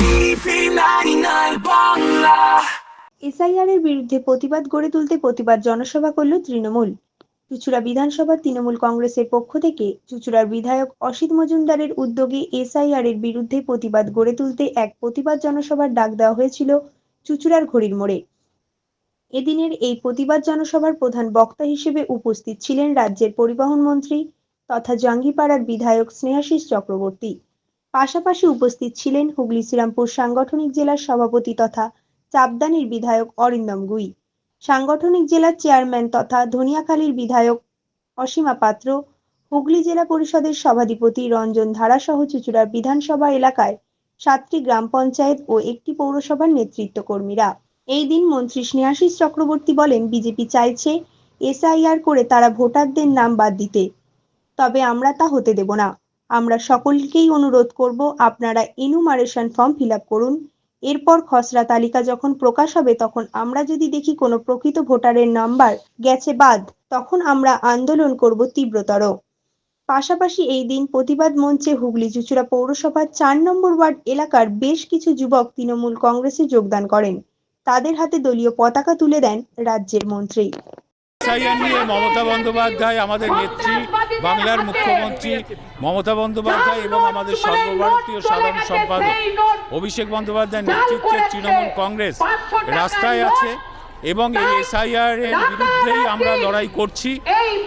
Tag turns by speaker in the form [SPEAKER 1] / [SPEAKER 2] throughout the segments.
[SPEAKER 1] TV 99 Bangla
[SPEAKER 2] SIR বিরুদ্ধে প্রতিবাদ গড়ে তুলতে প্রতিবাদ জনসভা করল তৃণমূল। চুঁচুড়া বিধানসভা তৃণমূল কংগ্রেসের পক্ষ থেকে চুঁচুড়ার বিধায়ক অসিত মজুমদারের উদ্যোগে এসআইআর এর বিরুদ্ধে প্রতিবাদ গড়ে তুলতে এক প্রতিবাদ জনসভার ডাক দেওয়া হয়েছিল চুঁচুড়ার ঘড়ির মোড়ে। এদিনের এই প্রতিবাদ জনসভার প্রধান বক্তা হিসেবে উপস্থিত ছিলেন রাজ্যের পরিবহন মন্ত্রী তথা জাঙ্গিপাড়ার বিধায়ক স্নেহাশিস চক্রবর্তী। পাশাপাশি উপস্থিত ছিলেন হুগলি শ্রীরামপুর সাংগঠনিক জেলার সভাপতি তথা চাপদানির বিধায়ক অরিন্দম গুই, সাংগঠনিক জেলার চেয়ারম্যান তথা ধনিয়াখালীর বিধায়ক অসীমা পাত্র, হুগলি জেলা পরিষদের সভাধিপতি রঞ্জন ধারা সহ চুচুড়ার বিধানসভা এলাকায় সাতটি গ্রাম পঞ্চায়েত ও একটি পৌরসভার নেতৃত্ব কর্মীরা। এই দিন মন্ত্রী স্নেহাশিস চক্রবর্তী বলেন, বিজেপি চাইছে এসআইআর করে তারা ভোটারদের নাম বাদ দিতে, তবে আমরা তা হতে দেব না। আমরা সকলকেই অনুরোধ করব আপনারা এনুমারেশন ফর্ম ফিল করুন। এরপর খসড়া তালিকা যখন প্রকাশ হবে, তখন আমরা যদি দেখি কোনো প্রকৃত ভোটারের নাম্বার গেছে বাদ, তখন আমরা আন্দোলন করব তীব্রতর। পাশাপাশি এই দিন প্রতিবাদ মঞ্চে হুগলি চুচুড়া পৌরসভার চার নম্বর ওয়ার্ড এলাকার বেশ কিছু যুবক তৃণমূল কংগ্রেসে যোগদান করেন। তাদের হাতে দলীয় পতাকা তুলে দেন রাজ্যের মন্ত্রী।
[SPEAKER 3] এসআইআর নিয়ে মমতা বন্দ্যোপাধ্যায় আমাদের নেত্রী বাংলার মুখ্যমন্ত্রী মমতা বন্দ্যোপাধ্যায় এবং আমাদের সর্বভারতীয় সাধারণ সম্পাদক অভিষেক বন্দ্যোপাধ্যায়ের নেতৃত্বে তৃণমূল কংগ্রেস রাস্তায় আছে এবং এই এসআইআর এর বিরুদ্ধেই আমরা লড়াই করছি।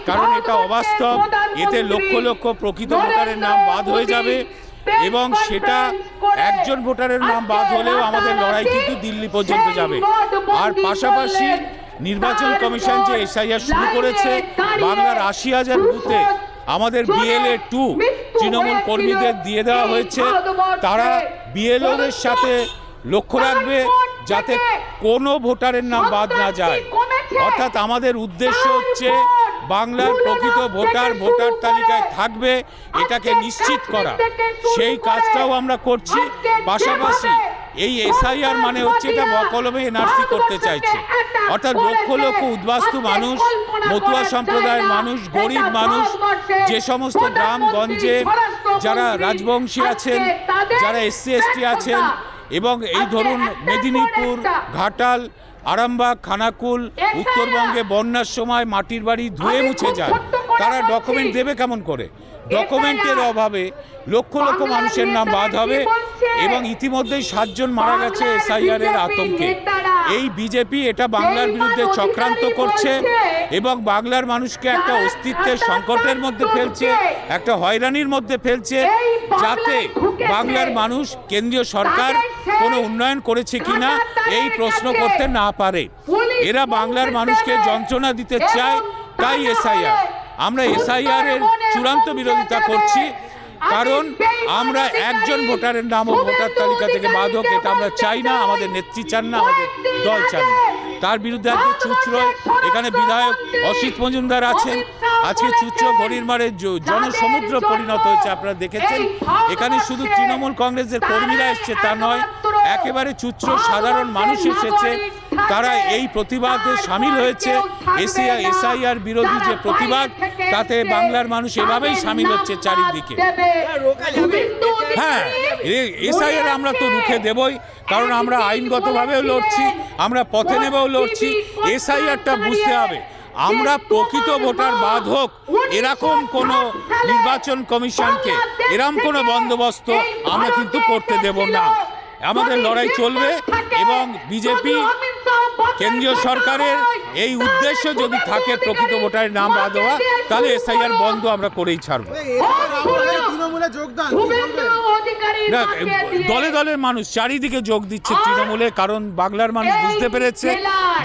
[SPEAKER 3] কারণ এটা অবাস্তব। এতে লক্ষ লক্ষ প্রকৃত ভোটারের নাম বাদ হয়ে যাবে এবং সেটা একজন ভোটারের নাম বাদ হলেও আমাদের লড়াই কিন্তু দিল্লি পর্যন্ত যাবে। আর পাশাপাশি নির্বাচন কমিশন যে এসআইআর শুরু করেছে বাংলার আশি হাজার বুথে আমাদের বিএলএ টু তৃণমূল কর্মীদের দিয়ে দেওয়া হয়েছে। তারা বিএলওদের সাথে লক্ষ্য রাখবে যাতে কোনো ভোটারের নাম বাদ না যায়। অর্থাৎ আমাদের উদ্দেশ্য হচ্ছে বাংলার প্রকৃত ভোটার ভোটার তালিকায় থাকবে এটাকে নিশ্চিত করা। সেই কাজটাও আমরা করছি। পাশাপাশি এই এসআইআর মানে হচ্ছে এটা বকলমে এনআরসি করতে চাইছে। অর্থাৎ লক্ষ লক্ষ উদ্বাস্তু মানুষ, মতুয়া সম্প্রদায়ের মানুষ, গরিব মানুষ, যে সমস্ত গ্রাম, গঞ্জে যারা রাজবংশী আছেন, যারা এসসি, এসটি আছেন এবং এই ধরুন মেদিনীপুর, ঘাটাল আরামবাগ খানাকুল উত্তরবঙ্গে বন্যার সময় মাটির বাড়ি ধুয়ে মুছে যায় তারা ডকুমেন্ট দেবে কেমন করে? ডকুমেন্টের অভাবে লক্ষ লক্ষ মানুষের নাম বাদ হবে এবং ইতিমধ্যেই সাতজন মারা গেছে এসআইআর এর আতঙ্কে। এই বিজেপি এটা বাংলার বিরুদ্ধে চক্রান্ত করছে এবং বাংলার মানুষকে একটা অস্তিত্বের সংকটের মধ্যে ফেলছে একটা হয়রানির মধ্যে ফেলছে যাতে বাংলার মানুষ কেন্দ্রীয় সরকার কোনো উন্নয়ন করেছে কিনা এই প্রশ্ন করতে না পারে। এরা বাংলার মানুষকে যন্ত্রণা দিতে চায় তাই এসআইআর আমরা এসআইআর এর চূড়ান্ত বিরোধিতা করছি। কারণ আমরা একজন ভোটারের নামও ভোটার তালিকা থেকে বাদ হোক এটা আমরা চাই না আমাদের নেত্রী চান না আমাদের দল চান না। তার বিরুদ্ধে আজকে চুচড়োয় এখানে বিধায়ক অসিত মজুমদার আছেন। আজকে চুচড়ো ঘড়ির মারে জনসমুদ্র পরিণত হয়েছে আপনারা দেখেছেন। এখানে শুধু তৃণমূল কংগ্রেসের কর্মীরা এসছে তা নয় একেবারে চুচ্ছ সাধারণ মানুষ এসেছে তারা এই প্রতিবাদে সামিল হয়েছে। এসিআই, এসআইআর বিরোধী যে প্রতিবাদ, তাতে বাংলার মানুষ এভাবেই সামিল হচ্ছে চারিদিকে। হ্যাঁ এসআইআর আমরা তো রুখে দেবই, কারণ আমরা আইনগতভাবেও লড়ছি, আমরা পথে নেবেও লড়ছি, এসআইআরটা বুঝতে হবে। আমরা প্রকৃত ভোটার বাদ হোক, এরকম কোনো নির্বাচন কমিশনকে এরকম কোনো বন্দোবস্ত আমরা কিন্তু করতে দেব না। আমাদের লড়াই চলবে এবং বিজেপি কেন্দ্রীয় সরকারের এই উদ্দেশ্য যদি থাকে প্রকৃত ভোটারের নাম বাদ দেওয়া তাহলে এসআইআর বন্ধ আমরা করেই ছাড়বো। না দলে দলের মানুষ চারিদিকে যোগ দিচ্ছে তৃণমূলে কারণ বাংলার মানুষ বুঝতে পেরেছে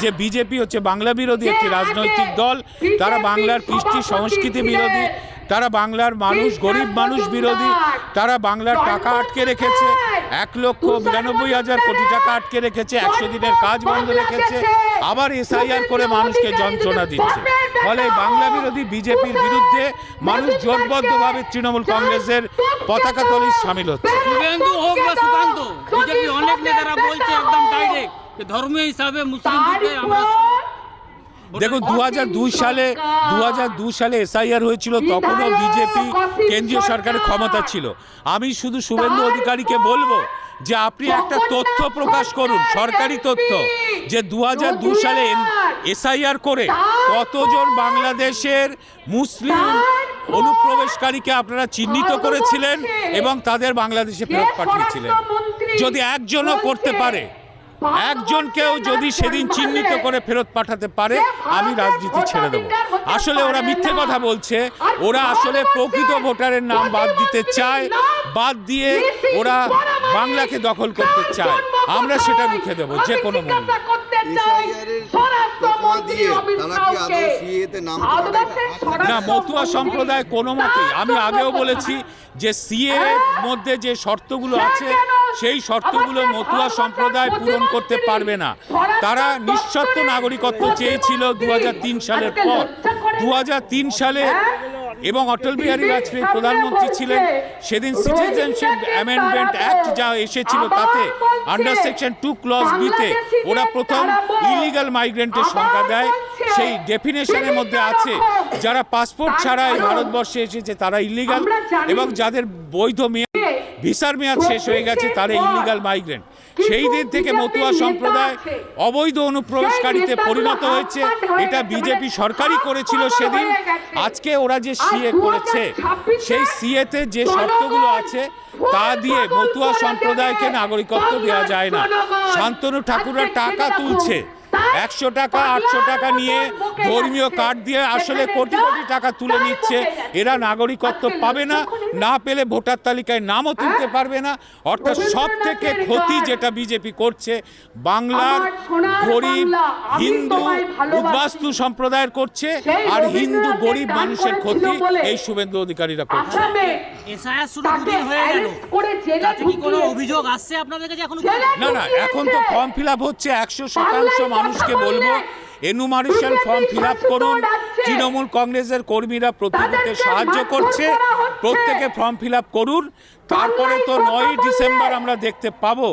[SPEAKER 3] যে বিজেপি হচ্ছে বাংলা বিরোধী একটি রাজনৈতিক দল। তারা বাংলার কৃষ্টি সংস্কৃতি বিরোধী তারা বাংলার মানুষ গরিব মানুষ বিরোধী। তারা বাংলার টাকা আটকে রেখেছে। এক লক্ষ বিরানব্বই হাজার কোটি টাকা আটকে রেখেছে। একশো দিনের কাজ বন্ধ রেখেছে। আবার এসআইআর করে মানুষকে যন্ত্রণা দিচ্ছে। ফলে বাংলা বিরোধী বিজেপির বিরুদ্ধে মানুষ জোটবদ্ধভাবে তৃণমূল কংগ্রেসের পতাকা তলির সামিল হচ্ছে।
[SPEAKER 4] শুভেন্দু হোক বা সুকান্ত বিজেপি অনেক নেতারা বলছে একদম ডাইরেক্ট যে ধর্মীয় হিসাবে মুসলিমদেরকে আমরা
[SPEAKER 3] দেখুন দু হাজার দুই সালে দু হাজার দুই সালে এসআইআর হয়েছিল, তখনও বিজেপি কেন্দ্রীয় সরকারের ক্ষমতা ছিল। আমি শুধু শুভেন্দু অধিকারীকে বলব যে আপনি একটা তথ্য প্রকাশ করুন, সরকারি তথ্য, যে দু দু সালে এসআইআর করে কতজন বাংলাদেশের মুসলিম অনুপ্রবেশকারীকে আপনারা চিহ্নিত করেছিলেন এবং তাদের বাংলাদেশে ফেরত পাঠিয়েছিলেন? যদি একজনও করতে পারে একজনকেও যদি সেদিন চিহ্নিত করে ফেরত পাঠাতে পারে আমি রাজনীতি ছেড়ে দেবো। আসলে ওরা মিথ্যে কথা বলছে ওরা আসলে প্রকৃত ভোটারের নাম বাদ দিতে চায় বাদ দিয়ে ওরা বাংলাকে দখল করতে চায়। আমরা সেটা রুখে দেবো যে কোনো মূল্যে। না মতুয়া সম্প্রদায় কোনো মতেই। আমি আগেও বলেছি যে সিএ মধ্যে যে শর্তগুলো আছে সেই শর্তগুলো মতুয়া সম্প্রদায় পূরণ করতে পারবে না। তারা নিঃশর্ত নাগরিকত্ব চেয়েছিল দু হাজার তিন সালের পর। দু হাজার তিন সালে এবং অটল বিহারী বাজপেয়ী প্রধানমন্ত্রী ছিলেন সেদিন সিটিজেনশিপ অ্যামেন্ডমেন্ট অ্যাক্ট যা এসেছিল তাতে আন্ডার সেকশন টু ক্লজ বিতে ওরা প্রথম ইলিগাল মাইগ্রেন্টের সংখ্যা দেয়। সেই ডেফিনেশনের মধ্যে আছে যারা পাসপোর্ট ছাড়া এই ভারতবর্ষে এসেছে তারা ইলিগাল এবং যাদের বৈধ মেয়াদ ভিসার মেয়াদ শেষ হয়ে গেছে তারা ইলিগাল মাইগ্রেন্ট সেই দিন থেকে মতুয়া সম্প্রদায় অবৈধ অনুপ্রবেশকারীতে পরিণত হয়েছে। এটা বিজেপি সরকারই করেছিল সেদিন। আজকে ওরা যে সিএ করেছে সেই সিএতে যে শর্তগুলো আছে তা দিয়ে মতুয়া সম্প্রদায়কে নাগরিকত্ব দেওয়া যায় না। শান্তনু ঠাকুররা টাকা তুলছে। একশো টাকা আটশো টাকা নিয়ে ধর্মীয় কার্ড দিয়ে আসলে কোটি কোটি টাকা তুলে নিচ্ছে। এরা নাগরিকত্ব পাবে না না পেলে ভোটার তালিকায় নামও তুলতে পারবে না। অর্থাৎ সব থেকে ক্ষতি যেটা বিজেপি করছে বাংলার গরিব হিন্দু উদ্বাস্তু সম্প্রদায়ের করছে আর হিন্দু গরিব মানুষের ক্ষতি এই শুভেন্দু অধিকারীরা করছে।
[SPEAKER 4] হয়ে
[SPEAKER 3] না না এখন তো ফর্ম ফিল আপ হচ্ছে একশো শতাংশ মানুষকে বলব এনুমারেশন ফর্ম ফিল আপ করুন। তৃণমূল কংগ্রেসের কর্মীরা প্রতিদিতে সাহায্য করছে। প্রত্যেকে ফর্ম ফিল আপ করুন। তারপরে তো নয়ই ডিসেম্বর আমরা দেখতে পাবো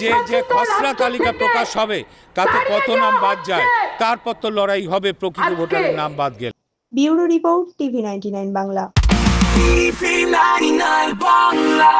[SPEAKER 3] যে যে খসড়া তালিকা প্রকাশ হবে তাতে কত নাম বাদ যায় তারপর তো লড়াই হবে প্রকৃত ভোটারের নাম বাদ গেলে।
[SPEAKER 2] Bureau report TV nine Bangla.
[SPEAKER 1] Bangla.